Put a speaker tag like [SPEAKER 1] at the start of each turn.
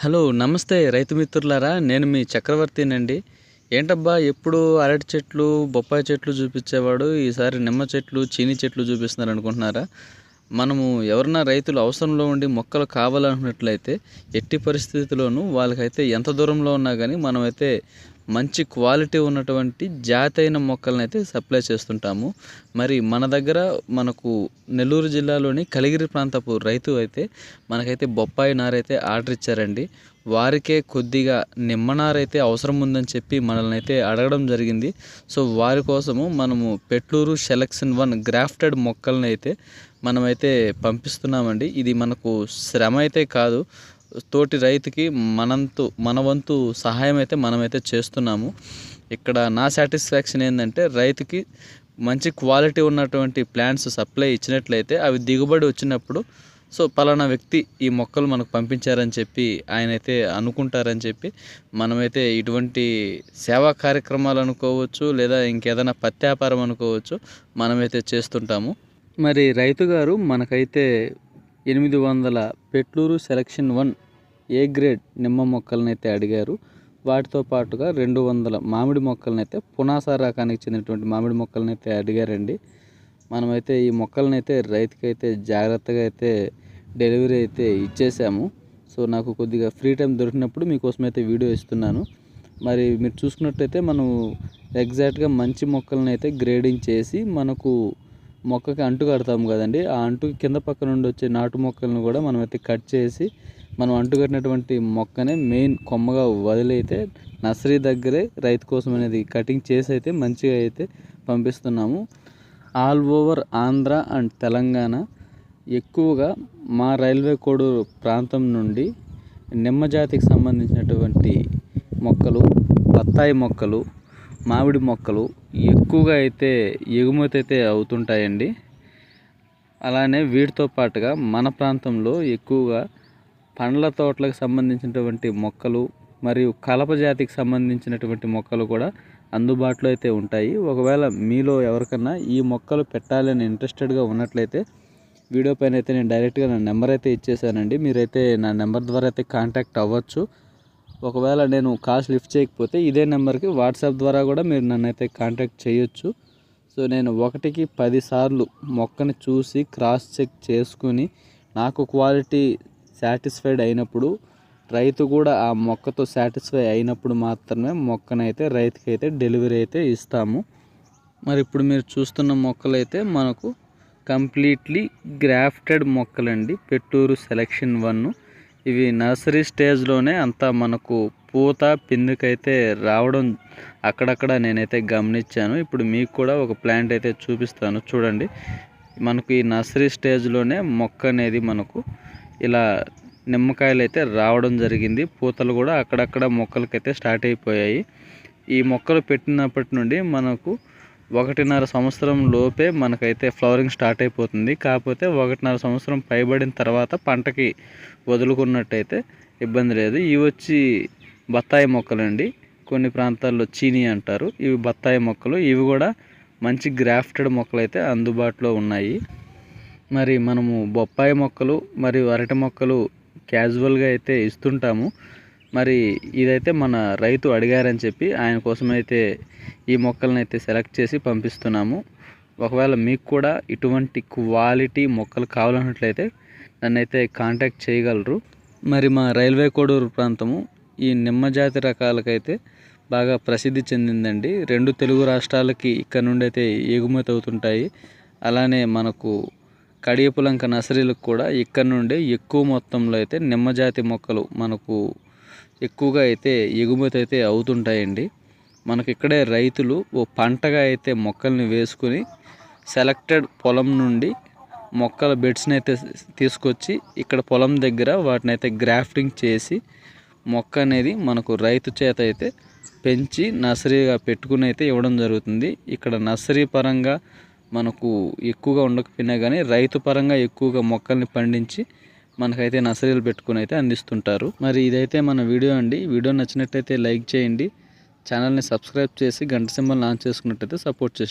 [SPEAKER 1] Hello నమస్తే రైతు మిత్రులారా నేను మీ చక్రవర్తినండి. ఏంటబ్బా ఎప్పుడు అరటి చెట్లు బొప్పాయి చెట్లు చూపించేవాడు ఈసారి నిమ్మ చెట్లు చీని చెట్లు చూపిస్తున్నారు అనుకుంటున్నారా మనము ఎవరన్నా రైతులు అవసరంలో ఉండి మొక్కలు కావాలనుకున్నట్లయితే ఎట్టి పరిస్థితిలోనూ వాళ్ళకైతే ఎంత దూరంలో ఉన్నా కానీ మనమైతే మంచి క్వాలిటీ ఉన్నటువంటి జాతైన మొక్కలను అయితే సప్లై చేస్తుంటాము. మరి మన దగ్గర మనకు నెల్లూరు జిల్లాలోని కలిగిరి ప్రాంతపు రైతు అయితే మనకైతే బొప్పాయి నారైతే ఆర్డర్ ఇచ్చారండి. వారికే కొద్దిగా నిమ్మనారైతే అవసరం ఉందని చెప్పి మనల్ని అయితే అడగడం జరిగింది. సో వారి కోసము మనము పెట్లూరు సెలక్షన్ వన్ గ్రాఫ్టెడ్ మొక్కలను అయితే మనమైతే పంపిస్తున్నామండి. ఇది మనకు శ్రమ అయితే కాదు. తోటి రైతుకి మనంతు మన వంతు సహాయం అయితే మనమైతే చేస్తున్నాము. ఇక్కడ నా సాటిస్ఫాక్షన్ ఏంటంటే రైతుకి మంచి క్వాలిటీ ఉన్నటువంటి ప్లాంట్స్ సప్లై ఇచ్చినట్లయితే అవి దిగుబడి వచ్చినప్పుడు సో పలానా వ్యక్తి ఈ మొక్కలు మనకు పంపించారని చెప్పి ఆయన అయితే అనుకుంటారని చెప్పి మనమైతే ఇటువంటి సేవా కార్యక్రమాలు అనుకోవచ్చు లేదా ఇంకేదైనా పత్యాపారం అనుకోవచ్చు మనమైతే చేస్తుంటాము. మరి రైతు గారు మనకైతే ఎనిమిది వందల Petluru selection one A grade నిమ్మ మొక్కలనైతే అడిగారు. వాటితో పాటుగా రెండు వందల మామిడి మొక్కలనైతే పునాస రకానికి చెందినటువంటి మామిడి మొక్కలనైతే అడిగారండి. మనమైతే ఈ మొక్కలనైతే రైతుకైతే జాగ్రత్తగా అయితే డెలివరీ అయితే ఇచ్చేసాము. సో నాకు కొద్దిగా ఫ్రీ టైం దొరికినప్పుడు మీకోసం అయితే వీడియో ఇస్తున్నాను. మరి మీరు చూసుకున్నట్టయితే మనం ఎగ్జాక్ట్గా మంచి మొక్కలను అయితే గ్రేడింగ్ చేసి మనకు మొక్కకి అంటు కడతాము కదండి. ఆ అంటు కింద పక్క నుండి వచ్చే నాటు మొక్కలను కూడా మనం అయితే కట్ చేసి మనం అంటు కట్టినటువంటి మొక్కనే మెయిన్ కొమ్మగా వదిలైతే నర్సరీ దగ్గరే రైతు కోసం అనేది కటింగ్ చేసి అయితే మంచిగా అయితే పంపిస్తున్నాము. All over Andhra and Telangana ఎక్కువగా మా రైల్వే కోడూరు ప్రాంతం నుండి నిమ్మ జాతికి సంబంధించినటువంటి మొక్కలు బత్తాయి మొక్కలు మామిడి మొక్కలు ఎక్కువగా అయితే ఎగుమతి అయితే అవుతుంటాయండి. అలానే వీటితో పాటుగా మన ప్రాంతంలో ఎక్కువగా పండ్ల తోటలకు సంబంధించినటువంటి మొక్కలు మరియు కలప జాతికి సంబంధించినటువంటి మొక్కలు కూడా అందుబాటులో అయితే ఉంటాయి. ఒకవేళ మీలో ఎవరికన్నా ఈ మొక్కలు పెట్టాలని ఇంట్రెస్టెడ్గా ఉన్నట్లయితే వీడియో పైన అయితే నేను డైరెక్ట్గా నా నెంబర్ అయితే ఇచ్చేసానండి. మీరైతే నా నెంబర్ ద్వారా అయితే కాంటాక్ట్ అవ్వచ్చు. ఒకవేళ నేను కాల్స్ లిఫ్ట్ చేయకపోతే ఇదే నెంబర్కి వాట్సాప్ ద్వారా కూడా మీరు నన్ను అయితే కాంటాక్ట్ చేయొచ్చు. సో నేను ఒకటికి పదిసార్లు మొక్కని చూసి క్రాస్ చెక్ చేసుకుని నాకు క్వాలిటీ సాటిస్ఫైడ్ అయినప్పుడు రైతు కూడా ఆ మొక్కతో సాటిస్ఫై అయినప్పుడు మాత్రమే మొక్కనైతే రైతుకి అయితే డెలివరీ అయితే ఇస్తాము. మరి ఇప్పుడు మీరు చూస్తున్న మొక్కలైతే మనకు కంప్లీట్లీ గ్రాఫ్టెడ్ మొక్కలండి. పెట్టూరు సెలక్షన్ వన్ ఇవి నర్సరీ స్టేజ్లోనే అంతా మనకు పూత పిందుకైతే రావడం అక్కడక్కడ నేనైతే గమనించాను. ఇప్పుడు మీకు కూడా ఒక ప్లాంట్ అయితే చూపిస్తాను. చూడండి. మనకు ఈ నర్సరీ స్టేజ్లోనే మొక్క అనేది మనకు ఇలా నిమ్మకాయలు అయితే రావడం జరిగింది. పూతలు కూడా అక్కడక్కడ మొక్కలకైతే స్టార్ట్ అయిపోయాయి. ఈ మొక్కలు పెట్టినప్పటి నుండి మనకు ఒకటిన్నర సంవత్సరం లోపే మనకైతే ఫ్లవరింగ్ స్టార్ట్ అయిపోతుంది. కాకపోతే ఒకటిన్నర సంవత్సరం పైబడిన తర్వాత పంటకి వదులుకున్నట్టయితే ఇబ్బంది లేదు. ఇవి వచ్చి బత్తాయి మొక్కలండి. కొన్ని ప్రాంతాల్లో చీనీ అంటారు. ఇవి బత్తాయి మొక్కలు. ఇవి కూడా మంచి గ్రాఫ్టెడ్ మొక్కలు అయితే అందుబాటులో ఉన్నాయి. మరి మనము బొప్పాయి మొక్కలు మరియు అరటి మొక్కలు క్యాజువల్గా అయితే ఇస్తుంటాము. మరి ఇదైతే మన రైతు అడిగారని చెప్పి ఆయన కోసమైతే ఈ మొక్కలను అయితే సెలెక్ట్ చేసి పంపిస్తున్నాము. ఒకవేళ మీకు కూడా ఇటువంటి క్వాలిటీ మొక్కలు కావాలన్నట్లయితే నన్నైతే కాంటాక్ట్ చేయగలరు. మరి మా రైల్వే కోడూరు ప్రాంతము ఈ నిమ్మ జాతి రకాలకైతే బాగా ప్రసిద్ధి చెందిందండి. రెండు తెలుగు రాష్ట్రాలకి ఇక్కడ నుండి అయితే ఎగుమతి అవుతుంటాయి. అలానే మనకు కడియపులంక నర్సరీలకు కూడా ఇక్కడ నుండే ఎక్కువ మొత్తంలో అయితే నిమ్మజాతి మొక్కలు మనకు ఎక్కువగా అయితే ఎగుమతి అయితే అవుతుంటాయండి. మనకి ఇక్కడే రైతులు ఓ పంటగా అయితే మొక్కల్ని వేసుకుని సెలెక్టెడ్ పొలం నుండి మొక్కల బెడ్స్ని అయితే తీసుకొచ్చి ఇక్కడ పొలం దగ్గర వాటిని అయితే గ్రాఫ్టింగ్ చేసి మొక్క అనేది మనకు రైతు చేత అయితే పెంచి నర్సరీగా పెట్టుకుని అయితే ఇవ్వడం జరుగుతుంది. ఇక్కడ నర్సరీ పరంగా మనకు ఎక్కువగా ఉండకపోయినా కానీ రైతు పరంగా ఎక్కువగా మొక్కల్ని పండించి మనకైతే నర్సరీలు పెట్టుకుని అయితే అందిస్తుంటారు. మరి ఇదైతే మన వీడియో అండి. వీడియో నచ్చినట్టయితే లైక్ చేయండి. ఛానల్ని సబ్స్క్రైబ్ చేసి గంట సింబల్ ఆన్ చేసుకున్నట్టయితే సపోర్ట్ చేసి